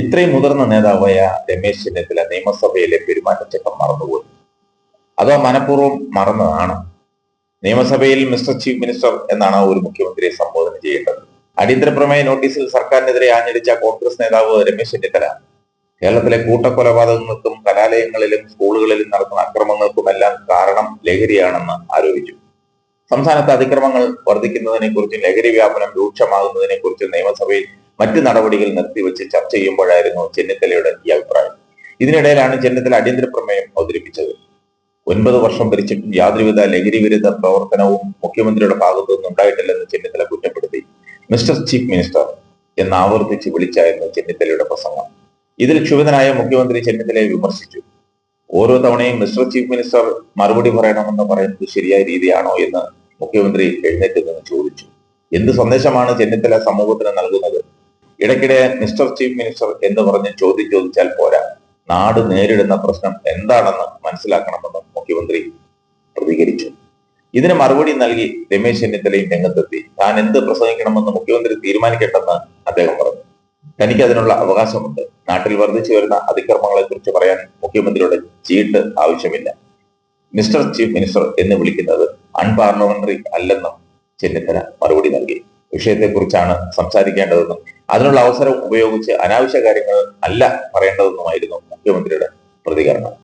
ഇത്രയും മുതിർന്ന നേതാവായ രമേശ് ചെന്നിത്തല നിയമസഭയിലെ പെരുമാറ്റച്ചട്ടം മറന്നുപോയി. അതോ മനഃപൂർവം മറന്നതാണ്. നിയമസഭയിൽ മിസ്റ്റർ ചീഫ് മിനിസ്റ്റർ എന്നാണ് ഒരു മുഖ്യമന്ത്രിയെ സംബോധന ചെയ്യേണ്ടത്. അടിയന്തര പ്രമേയ നോട്ടീസിൽ സർക്കാരിനെതിരെ ആഞ്ഞടിച്ച കോൺഗ്രസ് നേതാവ് രമേശ് ചെന്നിത്തല കേരളത്തിലെ കൂട്ടക്കൊലപാതകങ്ങൾക്കും കലാലയങ്ങളിലും സ്കൂളുകളിലും നടക്കുന്ന അക്രമങ്ങൾക്കുമെല്ലാം കാരണം ലഹരിയാണെന്ന് ആരോപിച്ചു. സംസ്ഥാനത്ത് അതിക്രമങ്ങൾ വർദ്ധിക്കുന്നതിനെ കുറിച്ചും ലഹരി വ്യാപനം രൂക്ഷമാകുന്നതിനെ കുറിച്ചും നിയമസഭയിൽ മറ്റ് നടപടികൾ നിർത്തിവെച്ച് ചർച്ച ചെയ്യുമ്പോഴായിരുന്നു ചെന്നിത്തലയുടെ ഈ അഭിപ്രായം. ഇതിനിടയിലാണ് ചെന്നിത്തല അടിയന്തര പ്രമേയം അവതരിപ്പിച്ചത്. ഒൻപത് വർഷം ഭരിച്ചിട്ടും യാതൊരുവിധ ലഹരി വിരുദ്ധ പ്രവർത്തനവും മുഖ്യമന്ത്രിയുടെ ഭാഗത്തു നിന്നും ഉണ്ടായിട്ടില്ലെന്ന് ചെന്നിത്തല കുറ്റപ്പെടുത്തി. മിസ്റ്റർ ചീഫ് മിനിസ്റ്റർ എന്ന് ആവർത്തിച്ച് വിളിച്ചായിരുന്നു ചെന്നിത്തലയുടെ പ്രസംഗം. ഇതിൽ ക്ഷുഭിതനായ മുഖ്യമന്ത്രി ചെന്നിത്തലയെ വിമർശിച്ചു. ഓരോ തവണയും മിസ്റ്റർ ചീഫ് മിനിസ്റ്റർ മറുപടി പറയണമെന്ന് പറയുന്നത് ശരിയായ രീതിയാണോ? എന്ന് മുഖ്യമന്ത്രി എഴുന്നേറ്റ് നിന്ന് ചോദിച്ചു. എന്ത് സന്ദേശമാണ് ചെന്നിത്തല സമൂഹത്തിന് നൽകുന്നത്? ഇടയ്ക്കിടെ മിസ്റ്റർ ചീഫ് മിനിസ്റ്റർ എന്ന് പറഞ്ഞ് ചോദ്യം ചോദിച്ചാൽ പോരാ. നാട് നേരിടുന്ന പ്രശ്നം എന്താണെന്ന് മനസ്സിലാക്കണമെന്ന് മുഖ്യമന്ത്രി പ്രതികരിച്ചു. ഇതിന് മറുപടി നൽകി രമേശ് ചെന്നിത്തലയും രംഗത്തെത്തി. താൻ എന്ത് പ്രസംഗിക്കണമെന്ന് മുഖ്യമന്ത്രി തീരുമാനിക്കട്ടെന്ന് അദ്ദേഹം പറഞ്ഞു. തനിക്ക് അതിനുള്ള അവകാശമുണ്ട്. നാട്ടിൽ വർദ്ധിച്ചു വരുന്ന അതിക്രമങ്ങളെ കുറിച്ച് പറയാൻ മുഖ്യമന്ത്രിയുടെ ചീട്ട് ആവശ്യമില്ല. മിസ്റ്റർ ചീഫ് മിനിസ്റ്റർ എന്ന് വിളിക്കുന്നത് അൺപാർലമെന്ററി അല്ലെന്നും ചെന്നിത്തല മറുപടി നൽകി. വിഷയത്തെക്കുറിച്ചാണ് സംസാരിക്കേണ്ടതെന്നും അതിനുള്ള അവസരം ഉപയോഗിച്ച് അനാവശ്യ കാര്യങ്ങൾ അല്ല പറയേണ്ടതെന്നുമായിരുന്നു മുഖ്യമന്ത്രിയുടെ പ്രതികരണം.